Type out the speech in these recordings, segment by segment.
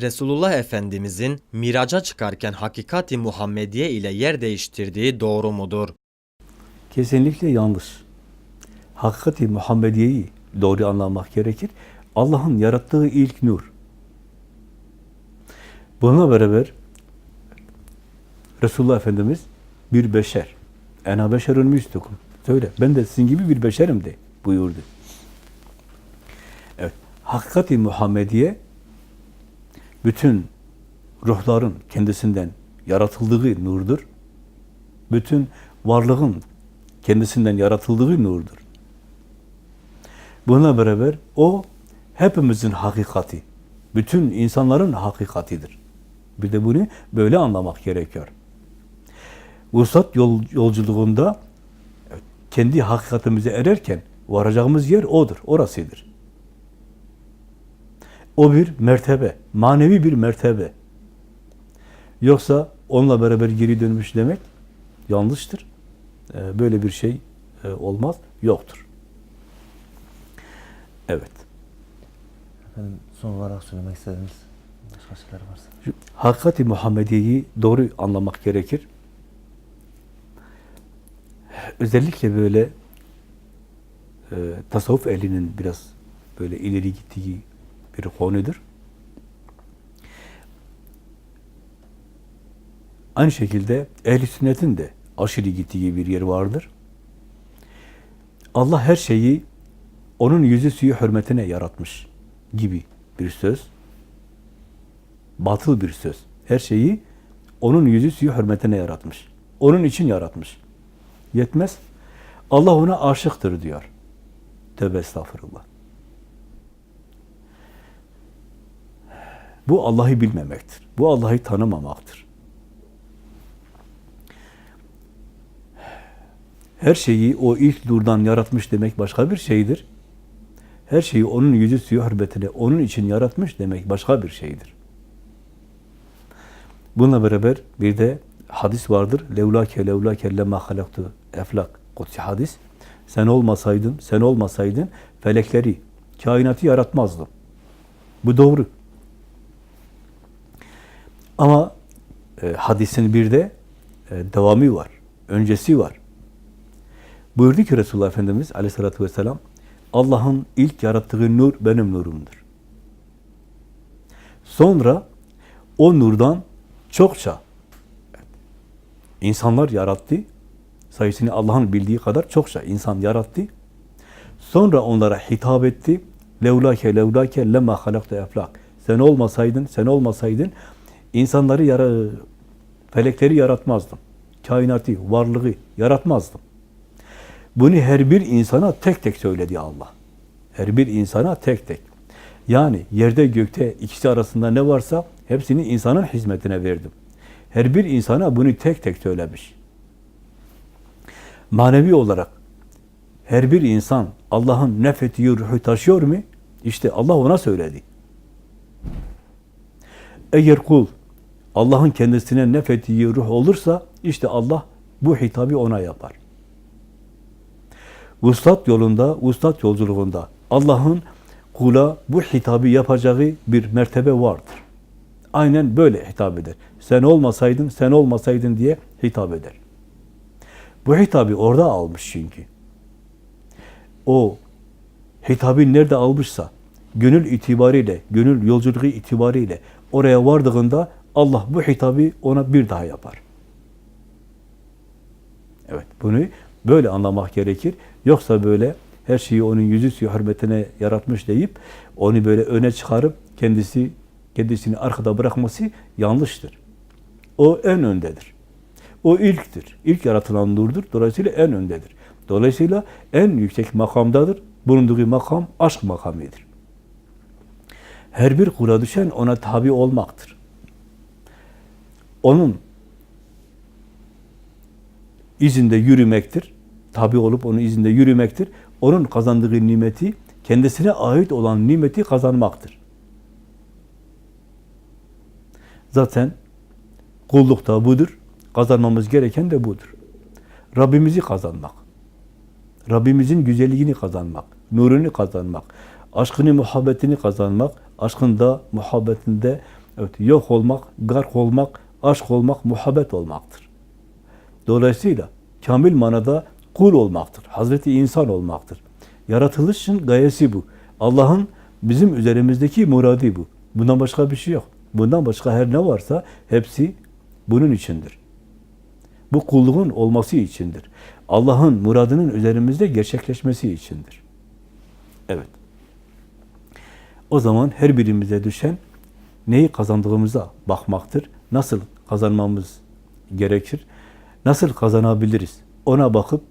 Resulullah Efendimizin miraca çıkarken hakikati Muhammediye ile yer değiştirdiği doğru mudur? Kesinlikle yanlış. Hakikati Muhammediye'yi doğru anlamak gerekir. Allah'ın yarattığı ilk nur. Bununla beraber Resulullah Efendimiz bir beşer. Ena beşerun müstukum. Söyle, ben de sizin gibi bir beşerim de buyurdu. Evet, hakikati Muhammediye bütün ruhların kendisinden yaratıldığı nurdur. Bütün varlığın kendisinden yaratıldığı nurdur. Buna beraber o hepimizin hakikati, bütün insanların hakikatidir. Bir de bunu böyle anlamak gerekiyor. Vuslat yol, yolculuğunda kendi hakikatimize ererken varacağımız yer odur, orasıdır. O bir mertebe, manevi bir mertebe. Yoksa onunla beraber geri dönmüş demek yanlıştır. Ee, Böyle bir şey e, olmaz, yoktur. Evet. Efendim son olarak söylemek istediğiniz başka şeyler varsa. Hakikati Muhammediye'yi doğru anlamak gerekir. Özellikle böyle e, tasavvuf ehlinin biraz böyle ileri gittiği bir konudur. Aynı şekilde ehl sünnetin de aşırı gittiği bir yer vardır. Allah her şeyi onun yüzü suyu hürmetine yaratmış gibi bir söz. Batıl bir söz. Her şeyi onun yüzü suyu hürmetine yaratmış. Onun için yaratmış. Yetmez. Allah ona aşıktır diyor. Tövbe estağfurullah. Bu Allah'ı bilmemektir. Bu Allah'ı tanımamaktır. Her şeyi o ilk nurdan yaratmış demek başka bir şeydir. Her şeyi onun yüzü suyu hürmetine, onun için yaratmış demek başka bir şeydir. Bununla beraber bir de hadis vardır. Levlake levlake lemma halaktu eflak. Kutsi hadis. Sen olmasaydın, sen olmasaydın felekleri, kainatı yaratmazdım. Bu doğru. Ama e, hadisin bir de e, devamı var. Öncesi var. Buyurdu ki Resulullah Efendimiz aleyhissalatü vesselam Allah'ın ilk yarattığı nur benim nurumdur. Sonra o nurdan çokça insanlar yarattı. Sayısını Allah'ın bildiği kadar çokça insan yarattı. Sonra onlara hitap etti. Levlake levlake lemma halaktu eflak. Sen olmasaydın, sen olmasaydın insanları yara, felekleri yaratmazdım. Kainatı, varlığı yaratmazdım. Bunu her bir insana tek tek söyledi Allah. Her bir insana tek tek. Yani yerde gökte ikisi arasında ne varsa hepsini insanın hizmetine verdim. Her bir insana bunu tek tek söylemiş. Manevi olarak her bir insan Allah'ın nefettiği ruhu taşıyor mu? İşte Allah ona söyledi. Eğer kul Allah'ın kendisine nefettiği ruh olursa işte Allah bu hitabı ona yapar. Vuslat yolunda, vuslat yolculuğunda Allah'ın kula bu hitabı yapacağı bir mertebe vardır. Aynen böyle hitap eder. Sen olmasaydın, sen olmasaydın diye hitap eder. Bu hitabı orada almış çünkü. O hitabı nerede almışsa, gönül itibariyle, gönül yolculuğu itibariyle oraya vardığında Allah bu hitabı ona bir daha yapar. Evet, bunu böyle anlamak gerekir. Yoksa böyle her şeyi onun yüzü hürmetine yaratmış deyip onu böyle öne çıkarıp kendisi kendisini arkada bırakması yanlıştır. O en öndedir. O ilktir. İlk yaratılan nurdur. Dolayısıyla en öndedir. Dolayısıyla en yüksek makamdadır. Bulunduğu makam aşk makamidir. Her bir kula düşen ona tabi olmaktır. Onun izinde yürümektir. Tabi olup onun izinde yürümektir. Onun kazandığı nimeti, kendisine ait olan nimeti kazanmaktır. Zaten kulluk da budur. Kazanmamız gereken de budur. Rabbimizi kazanmak. Rabbimizin güzelliğini kazanmak. Nurunu kazanmak. Aşkını, muhabbetini kazanmak. Aşkında, muhabbetinde Evet, yok olmak, gark olmak, aşk olmak, muhabbet olmaktır. Dolayısıyla kamil manada kul olmaktır. Hazreti insan olmaktır. Yaratılışın gayesi bu. Allah'ın bizim üzerimizdeki muradi bu. Bundan başka bir şey yok. Bundan başka her ne varsa hepsi bunun içindir. Bu kulluğun olması içindir. Allah'ın muradının üzerimizde gerçekleşmesi içindir. Evet. O zaman her birimize düşen neyi kazandığımıza bakmaktır. Nasıl kazanmamız gerekir? Nasıl kazanabiliriz? Ona bakıp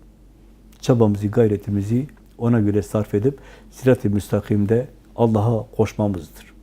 çabamızı, gayretimizi ona göre sarf edip sirat-i müstakimde Allah'a koşmamızdır.